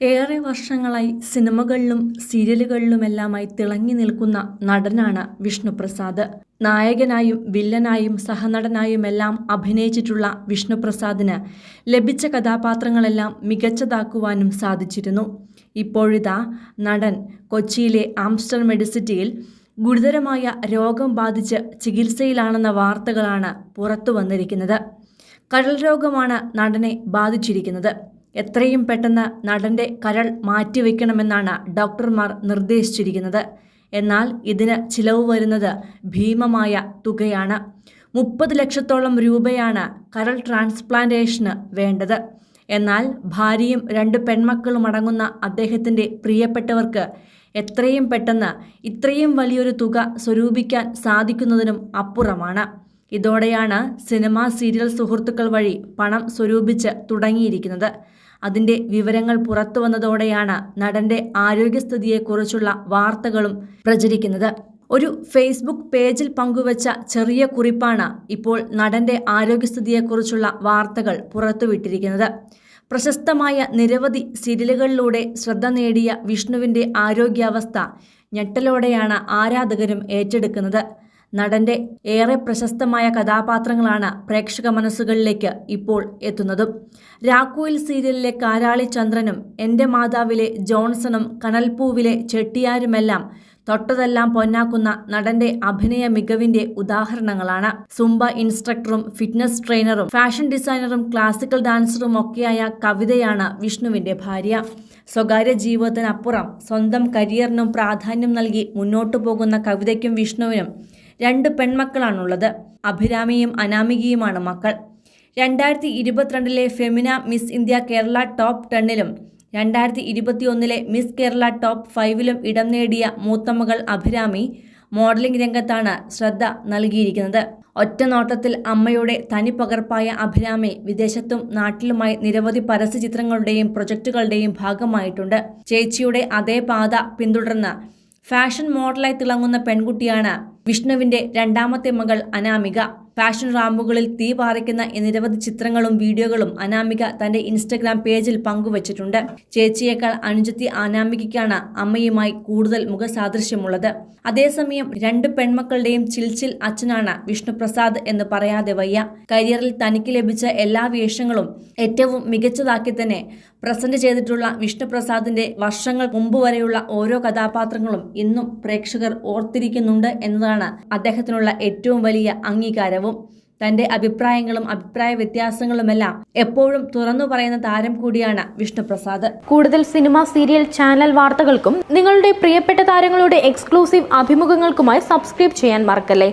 ഏറെ വർഷങ്ങളായി സിനിമകളിലും സീരിയലുകളിലുമെല്ലാമായി തിളങ്ങി നിൽക്കുന്ന നടനാണ് വിഷ്ണുപ്രസാദ്. നായകനായും വില്ലനായും സഹനടനായുമെല്ലാം അഭിനയിച്ചിട്ടുള്ള വിഷ്ണുപ്രസാദിന് ലഭിച്ച കഥാപാത്രങ്ങളെല്ലാം മികച്ചതാക്കുവാനും സാധിച്ചിരുന്നു. ഇപ്പോഴിതാ നടൻ കൊച്ചിയിലെ ആംസ്റ്റർ മെഡിസിറ്റിയിൽ ഗുരുതരമായ രോഗം ബാധിച്ച് ചികിത്സയിലാണെന്ന വാർത്തകളാണ് പുറത്തു വന്നിരിക്കുന്നത് കടൽ രോഗമാണ് നടനെ ബാധിച്ചിരിക്കുന്നത്. എത്രയും പെട്ടെന്ന് നടന്റെ കരൾ മാറ്റിവെക്കണമെന്നാണ് ഡോക്ടർമാർ നിർദ്ദേശിച്ചിരിക്കുന്നത്. എന്നാൽ ഇതിന് ചിലവ് വരുന്നത് ഭീമമായ തുകയാണ്. മുപ്പത് ലക്ഷത്തോളം രൂപയാണ് കരൾ ട്രാൻസ്പ്ലാന്റേഷന് വേണ്ടത്. എന്നാൽ ഭാര്യയും രണ്ട് പെൺമക്കളും അടങ്ങുന്ന അദ്ദേഹത്തിന്റെ പ്രിയപ്പെട്ടവർക്ക് എത്രയും പെട്ടെന്ന് ഇത്രയും വലിയൊരു തുക സ്വരൂപിക്കാൻ സാധിക്കുന്നതിനും അപ്പുറമാണ്. ഇതോടെയാണ് സിനിമ സീരിയൽ സുഹൃത്തുക്കൾ വഴി പണം സ്വരൂപിച്ച് തുടങ്ങിയിരിക്കുന്നത്. അതിന്റെ വിവരങ്ങൾ പുറത്തു വന്നതോടെയാണ് നടന്റെ ആരോഗ്യസ്ഥിതിയെക്കുറിച്ചുള്ള വാർത്തകളും പ്രചരിക്കുന്നത്. ഒരു ഫേസ്ബുക്ക് പേജിൽ പങ്കുവച്ച ചെറിയ കുറിപ്പാണ് ഇപ്പോൾ നടന്റെ ആരോഗ്യസ്ഥിതിയെക്കുറിച്ചുള്ള വാർത്തകൾ പുറത്തുവിട്ടിരിക്കുന്നത്. പ്രശസ്തമായ നിരവധി സീരിയലുകളിലൂടെ ശ്രദ്ധ നേടിയ വിഷ്ണുവിന്റെ ആരോഗ്യാവസ്ഥ ഞെട്ടലോടെയാണ് ആരാധകരും ഏറ്റെടുക്കുന്നത്. നടന്റെ ഏറെ പ്രശസ്തമായ കഥാപാത്രങ്ങളാണ് പ്രേക്ഷക മനസ്സുകളിലേക്ക് ഇപ്പോൾ എത്തുന്നതും. രാക്കോയിൽ സീരിയലിലെ കാരാളി ചന്ദ്രനും എന്റെ മാതാവിലെ ജോൺസണും കനൽപൂവിലെ ചെട്ടിയാരുമെല്ലാം തൊട്ടതെല്ലാം പൊന്നാക്കുന്ന നടന്റെ അഭിനയ മികവിന്റെ ഉദാഹരണങ്ങളാണ്. സുംബ ഇൻസ്ട്രക്ടറും ഫിറ്റ്നസ് ട്രെയിനറും ഫാഷൻ ഡിസൈനറും ക്ലാസിക്കൽ ഡാൻസറും ഒക്കെയായ കവിതയാണ് വിഷ്ണുവിന്റെ ഭാര്യ. സ്വകാര്യ ജീവിതത്തിനപ്പുറം സ്വന്തം കരിയറിനും പ്രാധാന്യം നൽകി മുന്നോട്ടു പോകുന്ന കവിതയ്ക്കും വിഷ്ണുവിനും രണ്ട് പെൺമക്കളാണുള്ളത്. അഭിരാമിയും അനാമികയുമാണ് മക്കൾ. രണ്ടായിരത്തി ഇരുപത്തിരണ്ടിലെ Femina Miss India Kerala top ടെന്നിലും രണ്ടായിരത്തി ഇരുപത്തിയൊന്നിലെ മിസ് കേരള ടോപ്പ് ഫൈവിലും ഇടം നേടിയ മൂത്തമകൾ അഭിരാമി മോഡലിംഗ് രംഗത്താണ് ശ്രദ്ധ നൽകിയിരിക്കുന്നത്. ഒറ്റ നോട്ടത്തിൽ അമ്മയുടെ തനി പകർപ്പായ അഭിരാമി വിദേശത്തും നാട്ടിലുമായി നിരവധി പരസ്യ ചിത്രങ്ങളുടെയും പ്രൊജക്ടുകളുടെയും ഭാഗമായിട്ടുണ്ട്. ചേച്ചിയുടെ അതേ പാത പിന്തുടർന്ന് ഫാഷൻ മോഡലായി തിളങ്ങുന്ന പെൺകുട്ടിയാണ് വിഷ്ണുവിന്റെ രണ്ടാമത്തെ മകൾ അനാമിക. ഫാഷൻ റാമ്പുകളിൽ തീ പാറിക്കുന്ന നിരവധി ചിത്രങ്ങളും വീഡിയോകളും അനാമിക തന്റെ ഇൻസ്റ്റഗ്രാം പേജിൽ പങ്കുവച്ചിട്ടുണ്ട്. ചേച്ചിയേക്കാൾ അനുജത്തി അനാമികയ്ക്കാണ് അമ്മയുമായി കൂടുതൽ മുഖസാദൃശ്യമുള്ളത്. അതേസമയം രണ്ട് പെൺമക്കളുടെയും ചിൽച്ചിൽ അച്ഛനാണ് വിഷ്ണുപ്രസാദ് എന്ന് പറയാതെ വയ്യ. കരിയറിൽ തനിക്ക് ലഭിച്ച എല്ലാ വേഷങ്ങളും ഏറ്റവും മികച്ചതാക്കി തന്നെ പ്രസന്റ് ചെയ്തിട്ടുള്ള വിഷ്ണുപ്രസാദിന്റെ വർഷങ്ങൾ മുമ്പ് വരെയുള്ള ഓരോ കഥാപാത്രങ്ങളും ഇന്നും പ്രേക്ഷകർ ഓർത്തിരിക്കുന്നുണ്ട് എന്നതാണ് അദ്ദേഹത്തിനുള്ള ഏറ്റവും വലിയ അംഗീകാരവും തന്റെ അഭിപ്രായങ്ങളും അഭിപ്രായ വ്യത്യാസങ്ങളുമെല്ലാം എപ്പോഴും തുറന്നു പറയുന്ന താരം കൂടിയാണ് വിഷ്ണുപ്രസാദ്. കൂടുതൽ സിനിമ സീരിയൽ ചാനൽ വാർത്തകൾക്കും നിങ്ങളുടെ പ്രിയപ്പെട്ട താരങ്ങളുടെ എക്സ്ക്ലൂസീവ് അഭിമുഖങ്ങൾക്കുമായി സബ്സ്ക്രൈബ് ചെയ്യാൻ മറക്കല്ലേ?